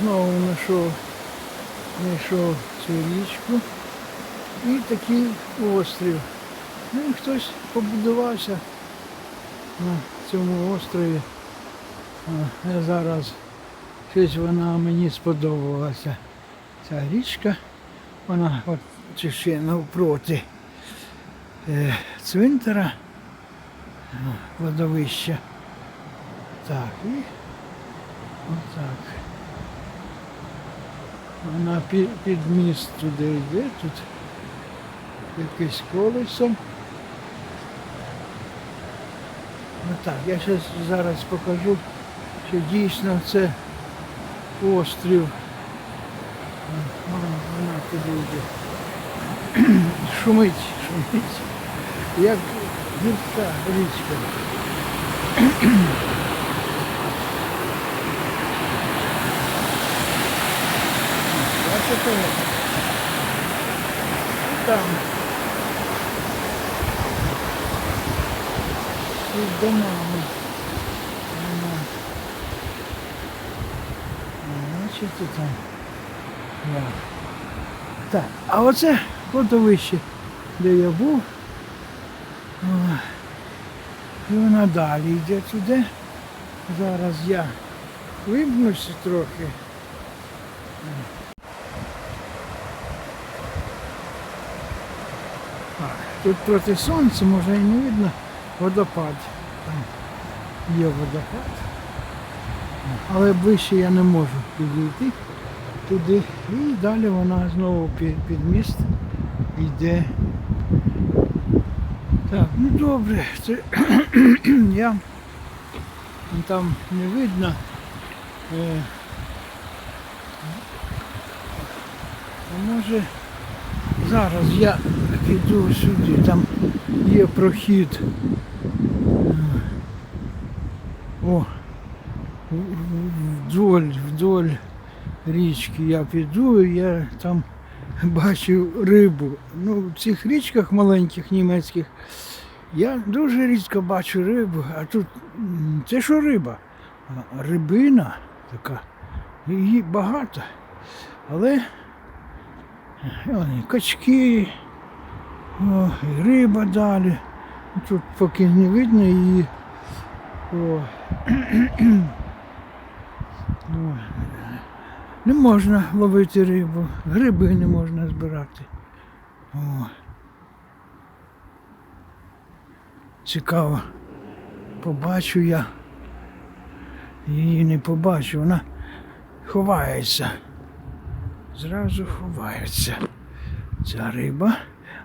Знову знайшов, знайшов цю річку і такий острів. Ну і хтось побудувався на цьому острові. Я зараз щось вона мені сподобалася. Ця річка, вона от чи ще навпроти е, цвинтара, кладовища. Так, і отак. Вона під, під міст туди йде, тут якесь колесо. Ну так, я щас зараз покажу, що дійсно це острів. Вона, вона туди йде. Шумить, шумить. Як гірська річка. Там. Під домами. Вона. Бачите там. Да. Так, а оце кладовище, де я був. І вона далі йде туди. Зараз я вибнуся трохи. Тут проти сонця, може і не видно водопад. Там є водопад. Але ближче я не можу підійти туди. І далі вона знову під, під міст йде. Так, ну добре, це я там не видно. Е, а може зараз я піду сюди, там є прохід. О, вдоль, вдоль річки я піду, я там бачу рибу. Ну, в цих річках маленьких німецьких я дуже рідко бачу рибу, а тут це що риба? Рибина така. Її багато. Але качки, о, і риба далі. Тут поки не видно її. О. О. Не можна ловити рибу, гриби не можна збирати. О. Цікаво. Побачу я. Її не побачу, вона ховається. Зразу ховається. Ця риба.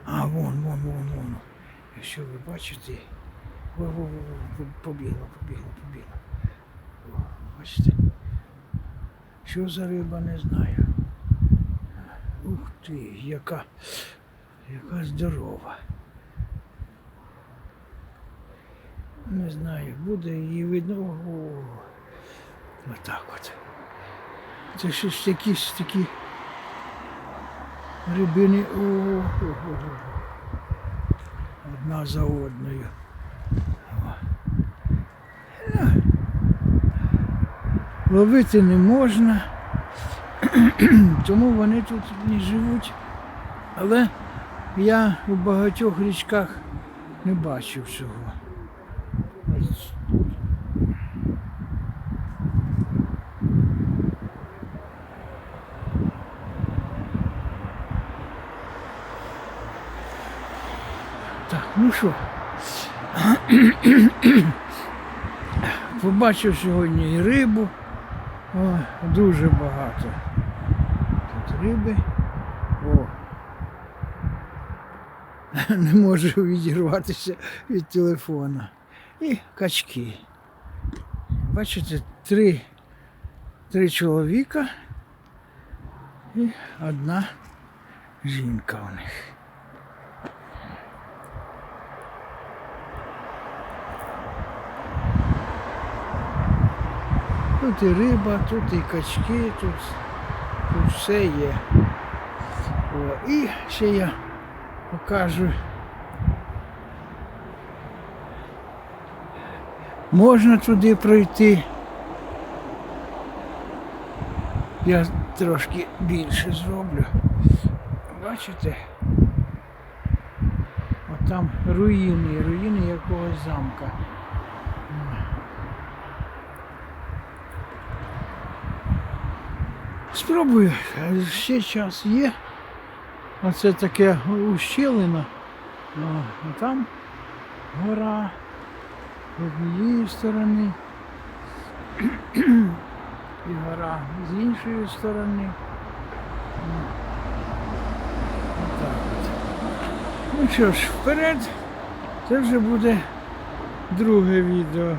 А вон, вон, вон, вон. Якщо ви бачите, побігла, побігла, побігла. О, бачите? Що за риба, не знаю. Ух ти, яка, яка здорова. Не знаю, буде її видно. Ого. Отак от. Це щось якісь такі рибини. Ого. Одна за одною. Ловити не можна, тому вони тут не живуть. Але я у багатьох річках не бачив цього. Так, ну що, побачив сьогодні і рибу. О, дуже багато. Тут риби. О. Не можу відірватися від телефона. І качки. Бачите, три, три чоловіка і одна жінка у них. Тут і риба, тут і качки, тут, тут все є. О, і ще я покажу. Можна туди пройти. Я трошки більше зроблю. Бачите? От там руїни, руїни якогось замка. Спробую, ще час є. Оце таке ущелина. А там гора з однієї сторони. І гора з іншої сторони. Ну що ж, вперед, це вже буде друге відео.